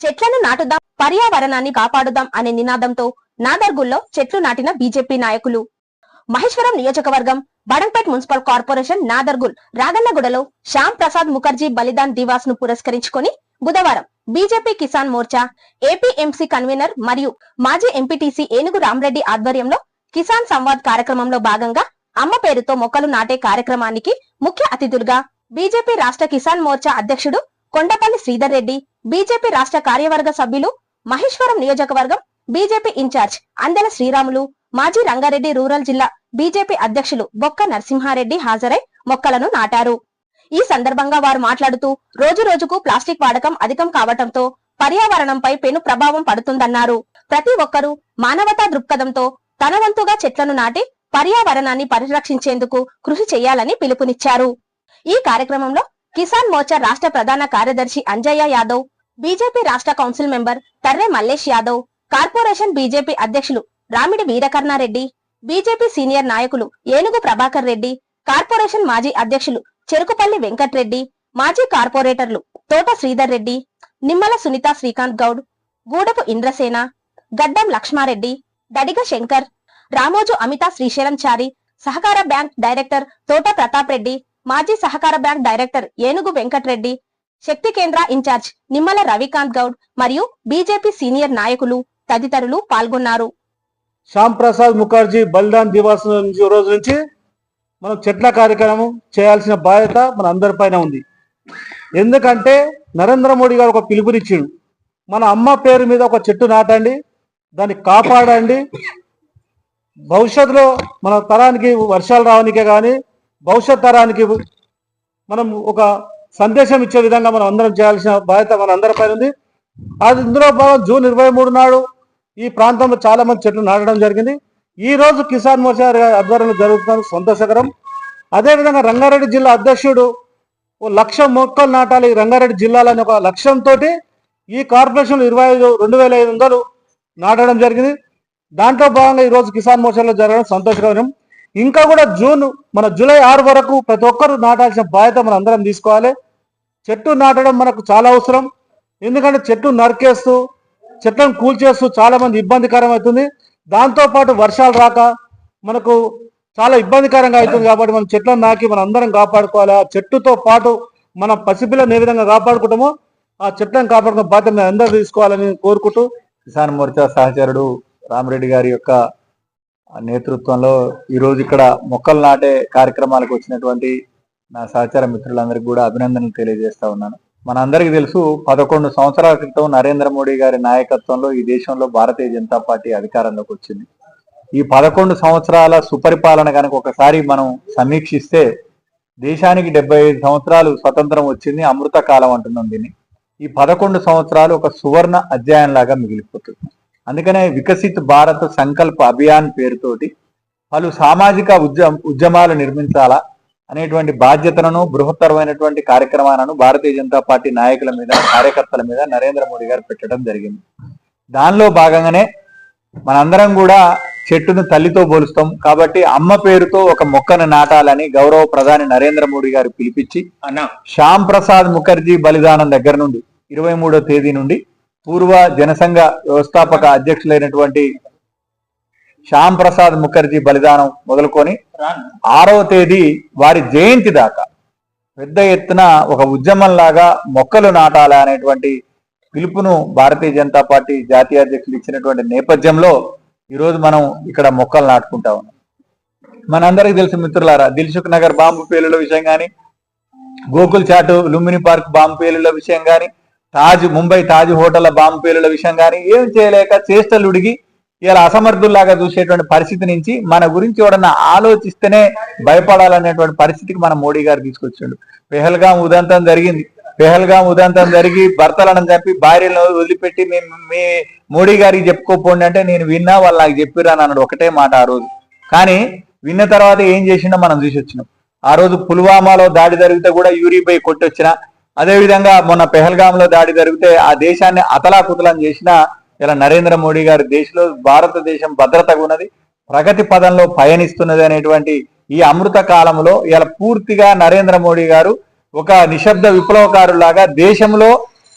చెట్లను నాటుదాం పర్యావరణాన్ని కాపాడుదాం అనే నినాదంతో నాదర్గుల్లో చెట్లు నాటిన బీజేపీ నాయకులు. మహేశ్వరం నియోజకవర్గం బడంపేట్ మున్సిపల్ కార్పొరేషన్ నాదర్గుల్ రాగన్నగూడలో శ్యామ్ ప్రసాద్ ముఖర్జీ బలిదాన్ దివాస్ను పురస్కరించుకొని బుధవారం BJP Kisan Morcha APMC convenor మరియు మాజీ ఎంపీటీసీ ఏనుగు రామరెడ్డి ఆధ్వర్యంలో కిసాన్ సంవాద్ కార్యక్రమంలో భాగంగా అమ్మ పేరుతో మొక్కలు నాటే కార్యక్రమానికి ముఖ్య అతిథులుగా బీజేపీ రాష్ట్ర కిసాన్ మోర్చా అధ్యక్షుడు కొండపల్లి శ్రీధర్ రెడ్డి బీజేపీ రాష్ట్ర కార్యవర్గ సభ్యులు మహేశ్వరం నియోజకవర్గం బీజేపీ ఇన్ఛార్జ్ అందెల శ్రీరాములు మాజీ రంగారెడ్డి రూరల్ జిల్లా బీజేపీ అధ్యక్షులు బొక్క నరసింహారెడ్డి హాజరై మొక్కలను నాటారు. ఈ సందర్భంగా వారు మాట్లాడుతూ రోజు రోజుకు ప్లాస్టిక్ వాడకం అధికం కావటంతో పర్యావరణంపై పెను ప్రభావం పడుతుందన్నారు. ప్రతి ఒక్కరూ మానవతా దృక్పథంతో తన వంతుగా చెట్లను నాటి పర్యావరణాన్ని పరిరక్షించేందుకు కృషి చేయాలని పిలుపునిచ్చారు. ఈ కార్యక్రమంలో కిసాన్ మోర్చా రాష్ట్ర ప్రధాన కార్యదర్శి అంజయ్య యాదవ్ బీజేపీ రాష్ట్ర council member Tarre Mallesh Yadav corporation BJP అధ్యక్షులు రామిడి వీరకర్ణారెడ్డి బీజేపీ సీనియర్ నాయకులు ఏనుగు ప్రభాకర్ రెడ్డి కార్పొరేషన్ మాజీ అధ్యక్షులు చెరుకుపల్లి వెంకట్రెడ్డి మాజీ కార్పొరేటర్లు తోట శ్రీధర్ రెడ్డి నిమ్మల సునీత శ్రీకాంత్ గౌడ్ గూడపు ఇంద్రసేన గడ్డం లక్ష్మారెడ్డి దడిగ శంకర్ రామోజు అమిత శ్రీశైలం చారి సహకార బ్యాంక్ డైరెక్టర్ తోట ప్రతాప్ రెడ్డి మాజీ సహకార బ్యాంక్ డైరెక్టర్ ఏనుగు వెంకట్రెడ్డి శక్తి కేంద్ర ఇన్ఛార్జ్ నిమ్మల రవికాంత్ గౌడ్ మరియు బీజేపీ సీనియర్ నాయకులు తదితరులు పాల్గొన్నారు. శ్యామ్ ప్రసాద్ ముఖర్జీ బలిదాన్ దివాస్ నుంచి రోజు నుంచి మనం చెట్ల కార్యక్రమం చేయాల్సిన బాధ్యత మన అందరిపైన ఉంది. ఎందుకంటే నరేంద్ర మోడీ గారు ఒక పిలుపునిచ్చిండు. మన అమ్మ పేరు మీద ఒక చెట్టు నాటండి దాన్ని కాపాడండి. భవిష్యత్తులో మన తరానికి వర్షాలు రావడానికే కానీ భవిష్యత్ తరానికి మనం ఒక సందేశం ఇచ్చే విధంగా మనం అందరం చేయాల్సిన బాధ్యత మన అందరిపైన ఉంది. అది ఇందులో భాగం జూన్ ఇరవై మూడు నాడు ఈ ప్రాంతంలో చాలా మంది చెట్లు నాటడం జరిగింది. ఈ రోజు కిసాన్ మోర్చా ఆధ్వర్యంలో జరుగుతున్న సంతోషకరం అదేవిధంగా రంగారెడ్డి జిల్లా అధ్యక్షుడు ఓ లక్ష మొక్కలు నాటాలి రంగారెడ్డి జిల్లాలో అనే ఒక లక్ష్యంతో ఈ కార్పొరేషన్ ఇరవై ఐదు రెండు వేల ఐదు వందలు నాటడం జరిగింది. దాంట్లో భాగంగా ఈరోజు కిసాన్ మోర్చాలో జరగడం సంతోషకరం. ఇంకా కూడా జూన్ మన జూలై ఆరు వరకు ప్రతి ఒక్కరు నాటాల్సిన బాధ్యత మనం అందరం తీసుకోవాలి. చెట్టు నాటడం మనకు చాలా అవసరం. ఎందుకంటే చెట్టు నరికేస్తూ చెట్లను కూల్చేస్తూ చాలా మంది ఇబ్బందికరం అవుతుంది. దాంతో పాటు వర్షాలు రాక మనకు చాలా ఇబ్బందికరంగా అవుతుంది కాబట్టి మనం చెట్లను నాకి మనం అందరం కాపాడుకోవాలి. ఆ చెట్టుతో పాటు మన పసిపిల్లని ఏ విధంగా కాపాడుకుంటామో ఆ చెట్లను కాపాడుకున్న బాధ్యత అందరూ తీసుకోవాలని కోరుకుంటూ కిసాన్ మోర్చా సహచరుడు రామరెడ్డి గారి యొక్క నేతృత్వంలో ఈరోజు ఇక్కడ మొక్కలు నాటే కార్యక్రమాలకు వచ్చినటువంటి నా సహచార మిత్రులందరికీ కూడా అభినందనలు తెలియజేస్తా ఉన్నాను. మనందరికీ తెలుసు పదకొండు సంవత్సరాల క్రితం నరేంద్ర మోడీ గారి నాయకత్వంలో ఈ దేశంలో భారతీయ జనతా పార్టీ అధికారంలోకి వచ్చింది. ఈ పదకొండు సంవత్సరాల సుపరిపాలన కనుక ఒకసారి మనం సమీక్షిస్తే దేశానికి డెబ్బై ఐదు సంవత్సరాలు స్వతంత్రం వచ్చింది అమృత కాలం అంటున్నాం దీన్ని. ఈ పదకొండు సంవత్సరాలు ఒక సువర్ణ అధ్యాయం లాగా మిగిలిపోతుంది. అందుకనే వికసిత్ భారత్ సంకల్ప అభియాన్ పేరుతోటి పలు సామాజిక ఉద్యమ ఉద్యమాలు నిర్మించాలా అనేటువంటి బాధ్యతలను బృహత్తరమైనటువంటి కార్యక్రమాలను భారతీయ జనతా పార్టీ నాయకుల మీద కార్యకర్తల మీద నరేంద్ర మోడీ గారు పెట్టడం జరిగింది. దానిలో భాగంగానే మనందరం కూడా చెట్టును తల్లితో పోలుస్తాం. కాబట్టి అమ్మ పేరుతో ఒక మొక్కను నాటాలని గౌరవ ప్రధాని నరేంద్ర మోడీ గారు పిలిపించి అన్నా. శ్యామ్ ప్రసాద్ ముఖర్జీ బలిదానం దగ్గర నుండి ఇరవై మూడో తేదీ నుండి పూర్వ జనసంఘ వ్యవస్థాపక అధ్యక్షులైనటువంటి శ్యామ్ ప్రసాద్ ముఖర్జీ బలిదానం మొదలుకొని ఆరవ తేదీ వారి జయంతి దాకా పెద్ద ఎత్తున ఒక ఉద్యమం లాగా మొక్కలు నాటాలా అనేటువంటి పిలుపును భారతీయ జనతా పార్టీ జాతీయ అధ్యక్షులు ఇచ్చినటువంటి నేపథ్యంలో ఈరోజు మనం ఇక్కడ మొక్కలు నాటుకుంటా ఉన్నాం. మనందరికీ తెలుసు మిత్రులారా దిల్సుఖ్ నగర్ బాంబు పేలుల విషయం కానీ గోకుల్ చాటు లుంబిని పార్క్ బాంబు పేలుల విషయం కానీ తాజ్ ముంబై తాజ్ హోటల్ బాంబు పేలుల విషయం కానీ ఏం చేయలేక చేష్టలుడిగి ఇలా అసమర్థుల్లాగా చూసేటువంటి పరిస్థితి నుంచి మన గురించి ఎవడన్నా ఆలోచిస్తేనే భయపడాలనేటువంటి పరిస్థితికి మన మోడీ గారు తీసుకొచ్చిండు. పెహల్గాం ఉదంతం జరిగింది. పెహల్గాం ఉదంతం జరిగి భర్తలను చంపి భార్యలను వదిలిపెట్టి మేము మీ మోడీ గారికి చెప్పుకోపోండి అంటే నేను విన్నా వాళ్ళు నాకు చెప్పిరా అని అన్నాడు ఒకటే మాట ఆ రోజు. కానీ విన్న తర్వాత ఏం చేసిండో మనం చూసి వచ్చినాం ఆ రోజు పుల్వామాలో దాడి జరిగితే కూడా యూరిపై కొట్టొచ్చిన అదే విధంగా మొన్న పెహల్గాంలో దాడి జరిగితే ఆ దేశాన్ని అతలాకుతలం చేసిన ఇలా నరేంద్ర మోడీ గారి దేశంలో భారతదేశం భద్రతగా ఉన్నది ప్రగతి పదంలో పయనిస్తున్నది అనేటువంటి ఈ అమృత కాలంలో ఇలా పూర్తిగా నరేంద్ర మోడీ గారు ఒక నిశ్శబ్ద విప్లవకారులాగా దేశంలో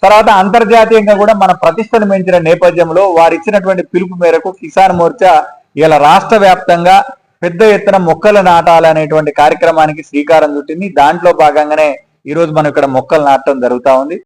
తర్వాత అంతర్జాతీయంగా కూడా మన ప్రతిష్టను పెంచిన నేపథ్యంలో వారు ఇచ్చినటువంటి పిలుపు మేరకు కిసాన్ మోర్చా ఇలా రాష్ట్ర వ్యాప్తంగా పెద్ద ఎత్తున మొక్కలు నాటాలనేటువంటి కార్యక్రమానికి శ్రీకారం చుట్టింది. దాంట్లో భాగంగానే ఈ రోజు మనం ఇక్కడ మొక్కలు నాటడం జరుగుతా ఉంది.